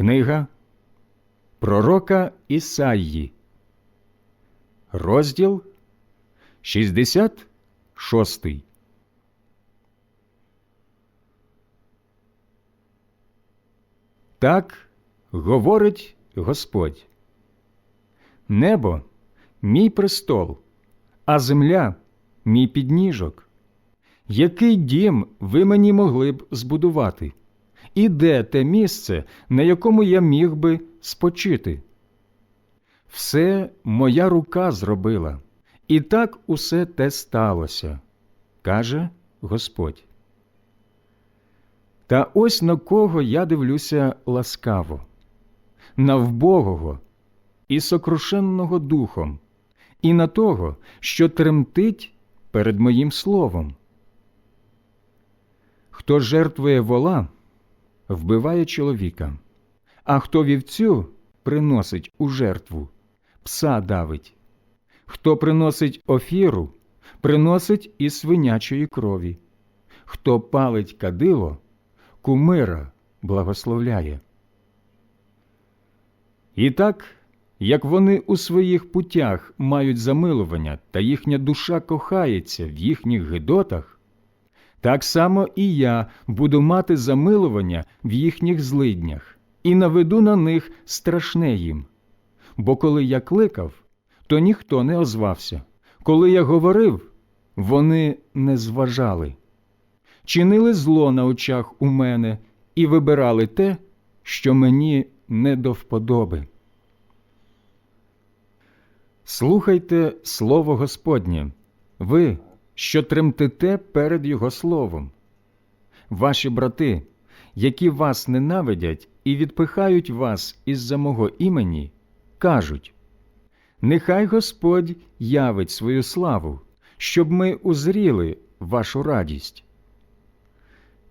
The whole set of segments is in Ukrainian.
Книга Пророка Ісаї, розділ 66. Так говорить Господь. Небо мій престол, а земля мій підніжок. Який дім ви мені могли б збудувати? І де те місце, на якому я міг би спочити? Все моя рука зробила, і так усе те сталося, каже Господь. Та ось на кого я дивлюся ласкаво, на вбогого і сокрушенного духом, і на того, що тремтить перед моїм словом. Хто жертвує вола, вбиває чоловіка, а хто вівцю приносить у жертву, пса давить. Хто приносить офіру, приносить із свинячої крові. Хто палить кадило, кумира благословляє. І так, як вони у своїх путях мають замилування, та їхня душа кохається в їхніх гидотах, так само і я буду мати замилування в їхніх злиднях і наведу на них страшне їм. Бо коли я кликав, то ніхто не озвався. Коли я говорив, вони не зважали. Чинили зло на очах у мене і вибирали те, що мені не до вподоби. Слухайте слово Господнє, ви, що тремтите перед Його словом. Ваші брати, які вас ненавидять і відпихають вас із-за мого імені, кажуть Нехай Господь явить свою славу, щоб ми узріли вашу радість.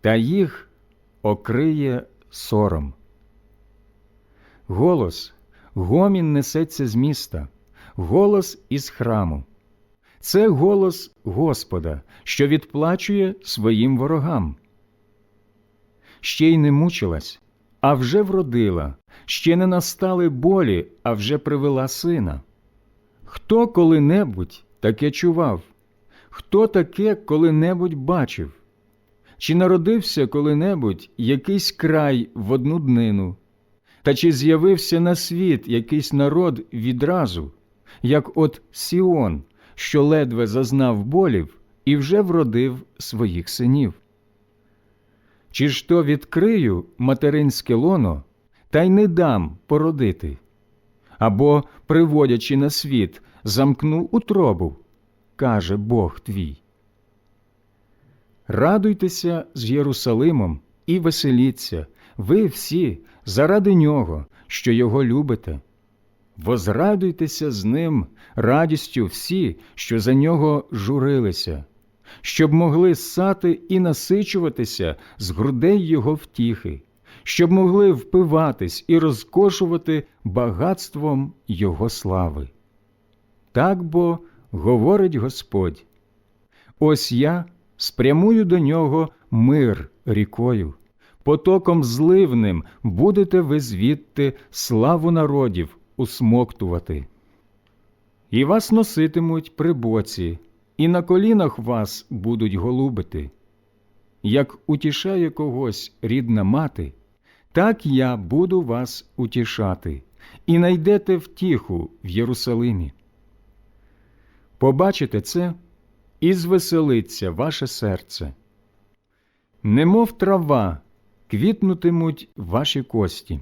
Та їх окриє сором. Голос, гомін несеться з міста, голос із храму. Це голос Господа, що відплачує своїм ворогам. Ще й не мучилась, а вже вродила, ще не настали болі, а вже привела сина. Хто коли-небудь таке чував? Хто таке коли-небудь бачив? Чи народився коли-небудь якийсь край в одну днину? Та чи з'явився на світ якийсь народ відразу, як от Сіон, що ледве зазнав болів і вже вродив своїх синів? Чи ж то відкрию материнське лоно, та й не дам породити? Або, приводячи на світ, замкну утробу, каже Бог твій. Радуйтеся з Єрусалимом і веселіться, ви всі, заради нього, що його любите. Возрадуйтеся з ним радістю всі, що за нього журилися, щоб могли ссати і насичуватися з грудей його втіхи, щоб могли впиватись і розкошувати багатством Його слави. Так бо говорить Господь. Ось я спрямую до нього мир рікою, потоком зливним будете ви звідти славу народів усмоктувати. І вас носитимуть при боці, і на колінах вас будуть голубити. Як утішає когось рідна мати, так я буду вас утішати, і найдете втіху в Єрусалимі. Побачите це і звеселиться ваше серце. Немов трава квітнутимуть ваші кості.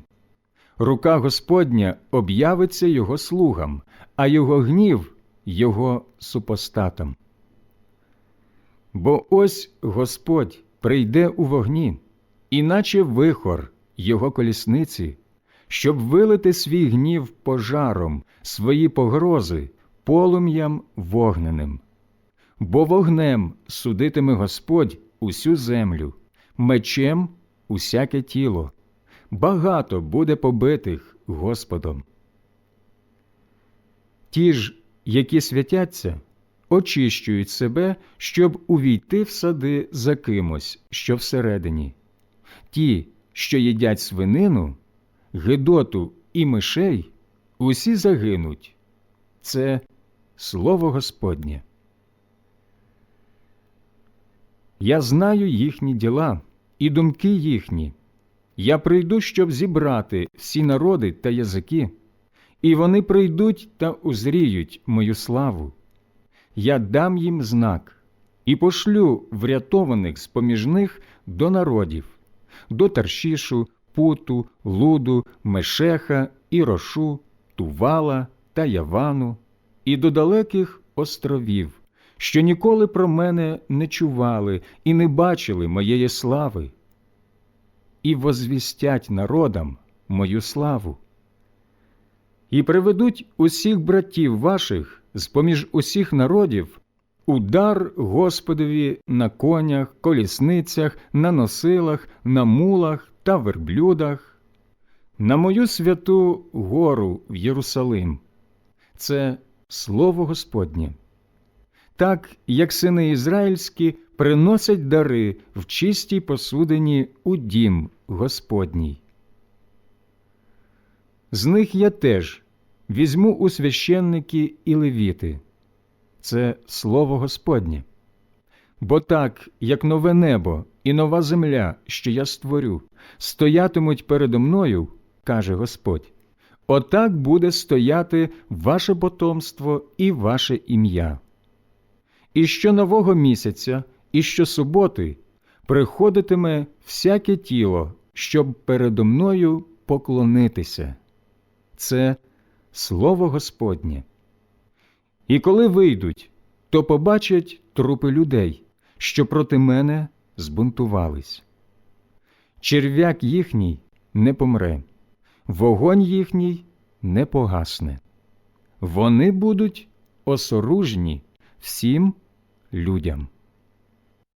Рука Господня об'явиться його слугам, а його гнів його супостатам. Бо ось Господь прийде у вогні, іначе вихор його колісниці, щоб вилити свій гнів пожаром, свої погрози полум'ям вогненим. Бо вогнем судитиме Господь усю землю, мечем усяке тіло. Багато буде побитих Господом. Ті ж, які святяться, очищують себе, щоб увійти в сади за кимось, що всередині. Ті, що їдять свинину, Гедоту і мишей усі загинуть. Це слово Господнє. Я знаю їхні діла і думки їхні. Я прийду, щоб зібрати всі народи та язики, і вони прийдуть та узріють мою славу. Я дам їм знак і пошлю врятованих з поміж них до народів, до Таршішу, Путу, Луду, Мешеха, Ірошу, Тувала та Явану, і до далеких островів, що ніколи про мене не чували і не бачили моєї слави, і возвістять народам мою славу. І приведуть усіх братів ваших з поміж усіх народів удар Господові на конях, колісницях, на носилах, на мулах та верблюдах, на мою святу гору в Єрусалим. Це слово Господнє. Так, як сини ізраїльські приносять дари в чистій посудині у дім Господній. З них я теж візьму у священники і левіти. Це слово Господнє. Бо так, як нове небо і нова земля, що я створю, стоятимуть передо мною, каже Господь, отак буде стояти ваше потомство і ваше ім'я. І що нового місяця, і що суботи приходитиме всяке тіло, щоб передо мною поклонитися. Це слово Господнє. І коли вийдуть, то побачать трупи людей, що проти мене збунтувались. Черв'як їхній не помре, вогонь їхній не погасне. Вони будуть осоружні всім людям.